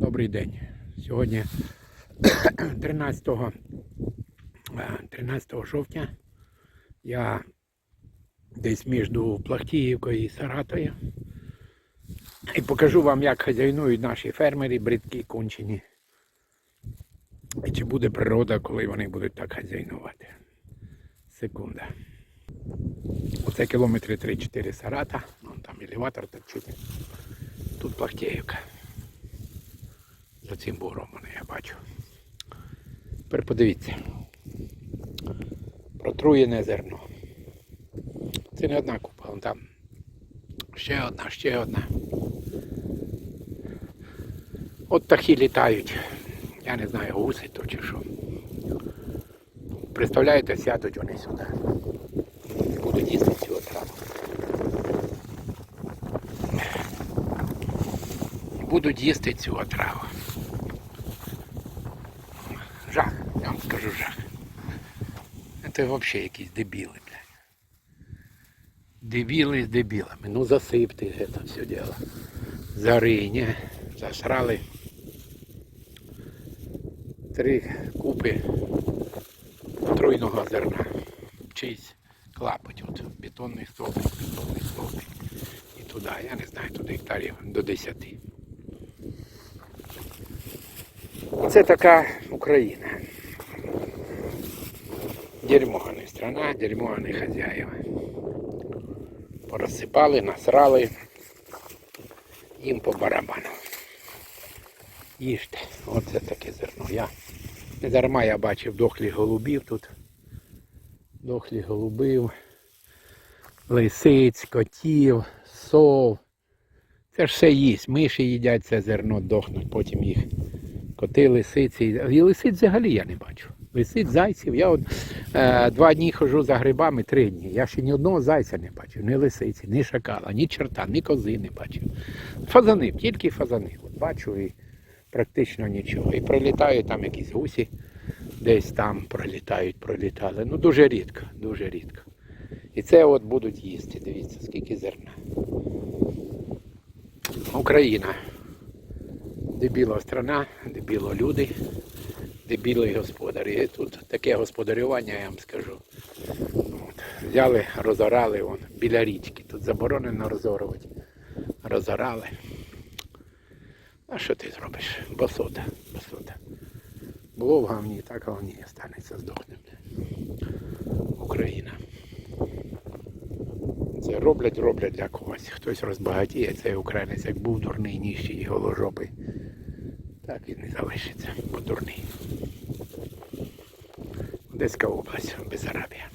Добрий день. Сьогодні 13, е, 13 жовтня я десь між Плахтіївкою і Саратою. І покажу вам, як хазяйнують наші фермери, бридкі кончені. І чи буде природа, коли вони будуть так хазяйнувати. Секунда. Оце кілометри 3-4 Сарата. Вон там елеватор так чути. Тут Плахтіївка. За цим буром мене я бачу. Тепер подивіться. Протруєне зерно. Це не одна купа, вон там ще одна, ще одна. От птахи літають. Я не знаю, гуси то чи що. Представляєте, сядуть вони сюди. Будуть їсти цю отраву. Будуть їсти цю отраву. Жах, я скажу жах. Це взагалі якісь дебіли, блядь. Дебіли з дебілами. Ну засипте це все діло. Заринь, засрали три купи отруйного зерна. Чийсь клапоть, от бетонний стовпик, бетонний стовпик. І туди, я не знаю, туди гектарів до 10. Це така Україна. Дерьмо, а не страна, дерьмо, а не хазяїва. Порозсипали, насрали. Їм по барабану. Їжте. Оце таке зерно. Я не дарма я бачив дохлі голубів тут. Дохлі голубів, лисиць, котів, сов. Це ж все їсть. Миші їдять це зерно, дохнуть, потім їх коти, лисиці. І лисиць взагалі я не бачу. Лисиць, зайців. Я от е, два дні хожу за грибами, три дні. Я ще ні одного зайця не бачив, ні лисиці, ні шакала, ні черта, ні кози не бачив. Фазани, тільки фазани. От бачу і практично нічого. І прилітають там якісь гусі, десь там пролітають, пролітали. Ну дуже рідко, дуже рідко. І це от будуть їсти. Дивіться, скільки зерна. Україна. Дебіло страна, дебіло люди, дебілі господарі. І тут таке господарювання, я вам скажу. От. Взяли, розорали вон, біля річки. Тут заборонено розорувати. Розорали. А що ти зробиш? Басота, басота. Було в говні, так в говні станеться, здохне. Україна. Це роблять, роблять для когось. Хтось розбагатіє, цей українець, як був дурний, ніщий голожопий. Так і не залишиться, бо дурний. Одеська область, Бесарабія.